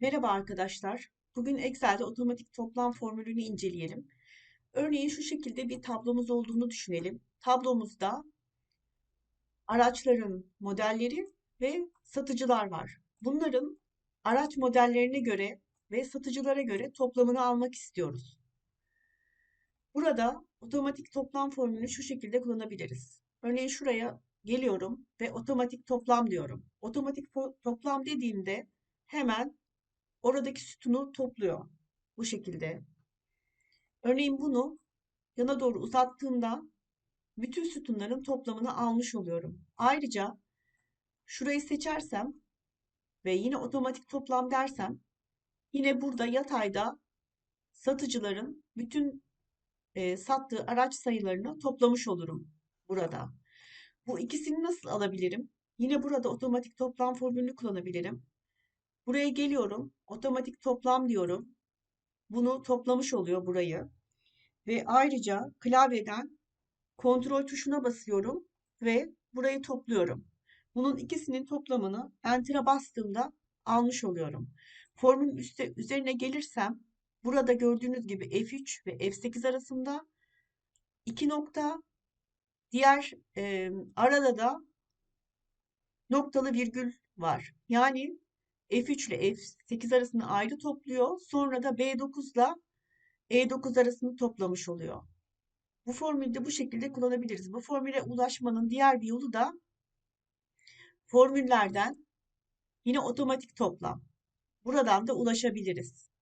Merhaba arkadaşlar. Bugün Excel'de otomatik toplam formülünü inceleyelim. Örneğin şu şekilde bir tablomuz olduğunu düşünelim. Tablomuzda araçların modelleri ve satıcılar var. Bunların araç modellerine göre ve satıcılara göre toplamını almak istiyoruz. Burada otomatik toplam formülünü şu şekilde kullanabiliriz. Örneğin şuraya geliyorum ve otomatik toplam diyorum. Otomatik toplam dediğimde hemen oradaki sütunu topluyor. Bu şekilde. Örneğin bunu yana doğru uzattığımda bütün sütunların toplamını almış oluyorum. Ayrıca şurayı seçersem ve yine otomatik toplam dersem yine burada yatayda satıcıların bütün e, sattığı araç sayılarını toplamış olurum burada. Bu ikisini nasıl alabilirim? Yine burada otomatik toplam formülünü kullanabilirim. Buraya geliyorum. Otomatik toplam diyorum. Bunu toplamış oluyor burayı. Ve ayrıca klavyeden kontrol tuşuna basıyorum ve burayı topluyorum. Bunun ikisinin toplamını Enter'a bastığımda almış oluyorum. Formülün üstte, üzerine gelirsem burada gördüğünüz gibi F3 ve F8 arasında iki nokta diğer e, arada da noktalı virgül var. Yani F3 ile F8 arasını ayrı topluyor. Sonra da B9 ile E9 arasını toplamış oluyor. Bu formülü de bu şekilde kullanabiliriz. Bu formüle ulaşmanın diğer bir yolu da formüllerden yine otomatik toplam. Buradan da ulaşabiliriz.